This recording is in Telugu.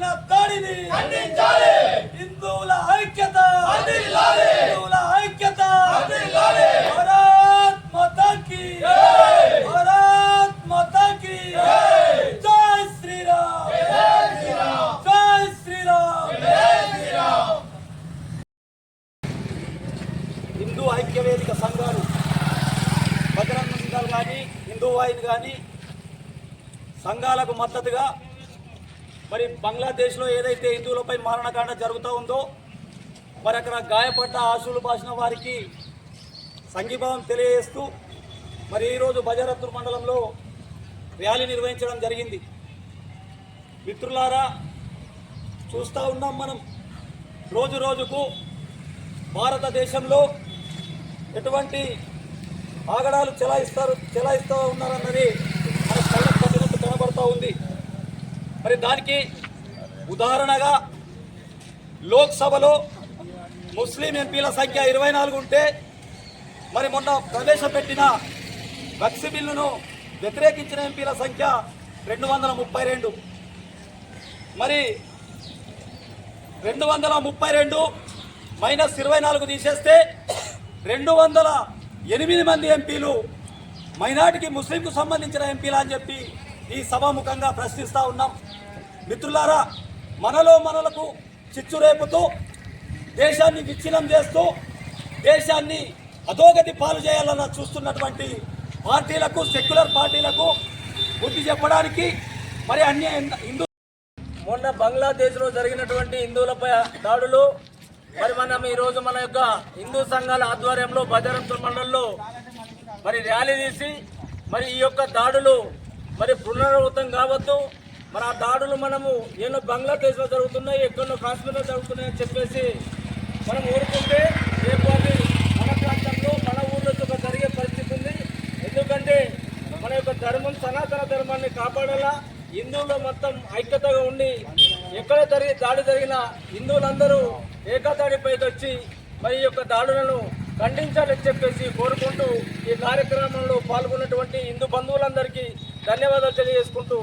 జరిగిన దాడిని ఖండించాలి. హిందువుల ఐక్యత హిందువుల ఐక్యత భారత్ మాతాకి భారత్ మాతాకి జై. శ్రీరామ్. శ్రీరామ్. హిందూ ఐక్య వేదిక సంఘాలు బజరంగ కానీ హిందూ వాయిని కానీ సంఘాలకు మద్దతుగా మరి బంగ్లాదేశ్లో ఏదైతే హిందువులపై మారణకాండ జరుగుతూ ఉందో మరి అక్కడ గాయపడ్డ ఆశువులు బాసిన వారికి సంఘీభావం తెలియజేస్తూ మరి ఈరోజు బజారత్తూర్ మండలంలో ర్యాలీ నిర్వహించడం జరిగింది. మిత్రులారా చూస్తూ ఉన్నాం మనం రోజు రోజుకు భారతదేశంలో ఎటువంటి ఆగడాలు చెలాయిస్తారు చెలాయిస్తూ ఉన్నారన్నది మన కళ్ళకు కట్టినట్టు కనబడుతూ ఉంది మరి దానికి ఉదాహరణగా లోక్సభలో ముస్లిం ఎంపీల సంఖ్య ఇరవై నాలుగు ఉంటే మరి మొన్న ప్రవేశపెట్టిన వక్స్ బిల్లును వ్యతిరేకించిన ఎంపీల సంఖ్య రెండు వందల ముప్పై రెండు. మరి రెండు వందల ముప్పై రెండు మైనస్ ఇరవై నాలుగు తీసేస్తే రెండు వందల ఎనిమిది మంది ఎంపీలు మైనార్టీకి ముస్లింకు సంబంధించిన ఎంపీలు అని చెప్పి ఈ సభాముఖంగా ప్రశ్నిస్తూ ఉన్నాం. మిత్రులారా మనలో మనలకు చిచ్చు రేపుతూ దేశాన్ని విచ్ఛిన్నం చేస్తూ దేశాన్ని అధోగతి పాలు చేయాలన్న చూస్తున్నటువంటి పార్టీలకు సెక్యులర్ పార్టీలకు బుద్ధి చెప్పడానికి మరి అన్య హిందూ మొన్న బంగ్లాదేశ్లో జరిగినటువంటి హిందువులపై దాడులు మరి మనం ఈరోజు మన యొక్క హిందూ సంఘాల ఆధ్వర్యంలో బజరంతుల మండలంలో మరి ర్యాలీ తీసి మరి ఈ యొక్క దాడులు మరి పునరావృతం కావద్దు. మరి ఆ దాడులు మనము ఎన్నో బంగ్లాదేశ్లో జరుగుతున్నాయి ఎక్కడో కాశ్మీర్లో జరుగుతున్నాయని చెప్పేసి మనం ఊరుకుంటే రేపు అది మన ప్రాంతంలో మన ఊళ్ళో జరిగే పరిస్థితి ఉంది. ఎందుకంటే మన యొక్క ధర్మం సనాతన ధర్మాన్ని కాపాడాలా? హిందువులు మొత్తం ఐక్యతగా ఉండి ఎక్కడ జరిగి దాడి జరిగినా హిందువులందరూ ఏకతాడిపైకి వచ్చి మరి యొక్క దాడులను ఖండించాలని చెప్పేసి కోరుకుంటూ ఈ కార్యక్రమంలో పాల్గొన్నటువంటి హిందూ బంధువులందరికీ ధన్యవాదాలు తెలియజేసుకుంటూ